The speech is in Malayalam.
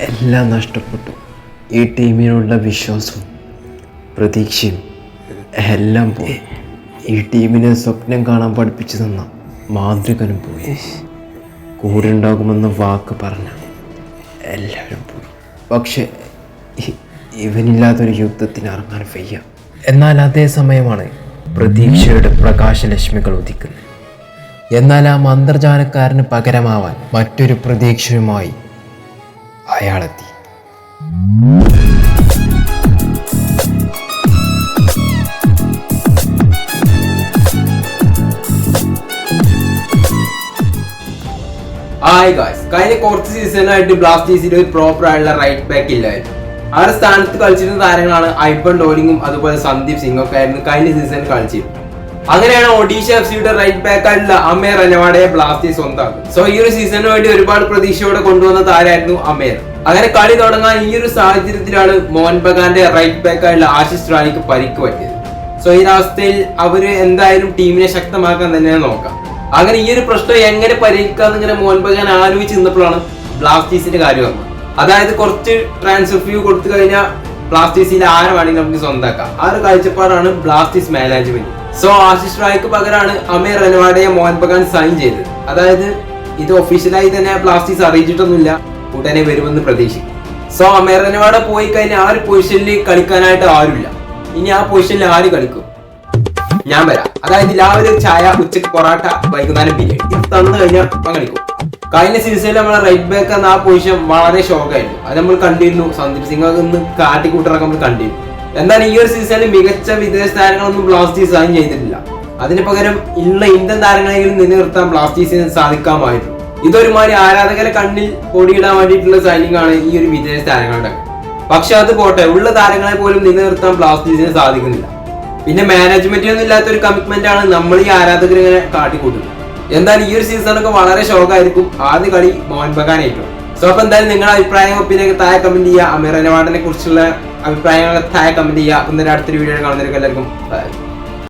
എല്ലാം നഷ്ടപ്പെട്ടു. ഈ ടീമിനുള്ള വിശ്വാസവും പ്രതീക്ഷയും എല്ലാം പോയി. ഈ ടീമിനെ സ്വപ്നം കാണാൻ പഠിപ്പിച്ചു തന്ന മാന്ത്രികനും പോയി. കൂടെ ഉണ്ടാകുമെന്ന വാക്ക് പറഞ്ഞ എല്ലാവരും പോയി. പക്ഷേ ഇവനില്ലാത്തൊരു യുദ്ധത്തിന് ഇറങ്ങാൻ വയ്യ. എന്നാൽ അതേ സമയമാണ് പ്രതീക്ഷയുടെ പ്രകാശലക്ഷ്മികൾ ഉദിക്കുന്നത്. എന്നാൽ ആ മന്ത്രജാലക്കാരന് പകരമാവാൻ മറ്റൊരു പ്രതീക്ഷയുമായി അയാളെത്തി. കഴിഞ്ഞ കുറച്ച് സീസണായിട്ട് ബ്ലാസ്റ്റേഴ്സിന്റെ ഒരു പ്രോപ്പർ ആയിട്ടുള്ള റൈറ്റ് ബാക്ക് ഇല്ലായിരുന്നു. ഒരു സ്ഥാനത്ത് കളിച്ചിരുന്ന താരങ്ങളാണ് ഐബൺ ഡോലിങ്ങും അതുപോലെ സന്ദീപ് സിംഗും ഒക്കെ ആയിരുന്നു കഴിഞ്ഞ സീസൺ കളിച്ചിരുന്നത്. അങ്ങനെയാണ് ഒഡീഷ എഫ് സിയുടെ റൈറ്റ് ബാക്ക് ആയിട്ടുള്ള അമേർ അനവാഡയെ ബ്ലാസ്റ്റേഴ്സ് സ്വന്തമാക്കും സോ ഈ ഒരു സീസണിന് വേണ്ടി ഒരുപാട് പ്രതീക്ഷയോടെ കൊണ്ടുവന്ന താരമായിരുന്നു അമേർ അങ്ങനെ കളി തുടങ്ങാൻ ഈ ഒരു സാഹചര്യത്തിലാണ് മോഹൻ ബഗാന്റെ റൈറ്റ് ബാക്ക് ആയിട്ടുള്ള ആശിഷ് റാണിക്ക് പരിക്ക് പറ്റിയത്. സോ ഈ അവസ്ഥയിൽ അവർ എന്തായാലും ടീമിനെ ശക്തമാക്കാൻ തന്നെ നോക്കാം. അങ്ങനെ ഈ ഒരു പ്രശ്നം എങ്ങനെ പരിഹരിക്കാന്ന് ഇങ്ങനെ മോഹൻ ബഗാൻ ആലോചിച്ച് നിന്നപ്പോഴാണ് ബ്ലാസ്റ്റേഴ്സിന്റെ കാര്യം വന്നത്. അതായത് കുറച്ച് ട്രാൻസ്ഫർ ഫ്യൂ കൊടുത്തു കഴിഞ്ഞാൽ ബ്ലാസ്റ്റേഴ്സിൽ ആരെ വേണമെങ്കിൽ നമുക്ക് സ്വന്തമാക്കാം. ആ ഒരു കാഴ്ചപ്പാടാണ് ബ്ലാസ്റ്റേഴ്സ് മാനേജ്മെന്റ് സോ ആശിഷ് റായ്ക്ക് പകരമാണ് അമീർ റനവാഡയെ മോഹൻ ബഗാൻ സൈൻ ചെയ്തത്. അതായത് ഇത് ഒഫീഷ്യലായി തന്നെ ബ്ലാസ്റ്റേഴ്സ് അറിയിച്ചിട്ടൊന്നുമില്ല. ഉടനെ വരുമെന്ന് പ്രതീക്ഷിക്കും സോ അമീർ റനവാഡ പോയി കഴിഞ്ഞാൽ ആ ഒരു പൊസിഷനിൽ കളിക്കാനായിട്ട് ആരുമില്ല. ഇനി ആ പൊസിഷനിൽ ആര് കളിക്കും? ഞാൻ വരാം. അതായത് രാവിലെ ചായ ഉച്ചയ്ക്ക് പൊറാട്ട വൈകുന്നേരം ബിരിയാണി. ഇത് തന്നു കഴിഞ്ഞാൽ പങ്കെടുക്കും കഴിഞ്ഞ സീസണിൽ നമ്മളെ റൈറ്റ് ബാക്ക് എന്ന ആ പൊസിഷൻ വളരെ ഷോക്കായിരുന്നു അത് നമ്മൾ കണ്ടിരുന്നു. സന്ദീപ് സിംഗ് ഒന്ന് കാട്ടിക്കൂട്ടിറക്കം നമ്മൾ കണ്ടിരുന്നു. എന്നാൽ ഈ ഒരു സീസണിൽ മികച്ച വിദേശ താരങ്ങളൊന്നും ബ്ലാസ്റ്റേഴ്സ് സൈൻ ചെയ്തിട്ടില്ല. അതിന് പകരം ഉള്ള ഇന്ത്യൻ താരങ്ങളെങ്കിലും നിലനിർത്താൻ ബ്ലാസ്റ്റേഴ്സിന് സാധിക്കാമായിരുന്നു. ഇതൊരുമാതിരി ആരാധകരെ കണ്ണിൽ പൊടിയിടാൻ വേണ്ടിയിട്ടുള്ള സൈനിങ് ആണ് ഈ ഒരു വിദേശ താരങ്ങളുടെ. പക്ഷെ അത് പോട്ടെ ഉള്ള താരങ്ങളെ പോലും നിലനിർത്താൻ ബ്ലാസ്റ്റേഴ്സിന് സാധിക്കുന്നില്ല. പിന്നെ മാനേജ്മെന്റിനൊന്നും ഇല്ലാത്ത ഒരു കമ്മിറ്റ്മെന്റ് ആണ് നമ്മൾ ഈ ആരാധകരെ കാട്ടിക്കൂട്ടുന്നത്. എന്തായാലും ഈ ഒരു സീസണൊക്കെ വളരെ ഷോക്കായിരിക്കും ആദ്യ കളി മോഹൻ ഏറ്റവും സോ അപ്പൊ എന്തായാലും നിങ്ങളുടെ അഭിപ്രായങ്ങൾ ഒപ്പിനൊക്കെ താഴെ കമന്റ് ചെയ്യുക. അമീർ അനവാഡിനെ കുറിച്ചുള്ള അഭിപ്രായങ്ങളൊക്കെ താഴെ കമന്റ് ചെയ്യുക. അടുത്തൊരു വീഡിയോ കാണുന്നവർക്ക് എല്ലാവർക്കും bye.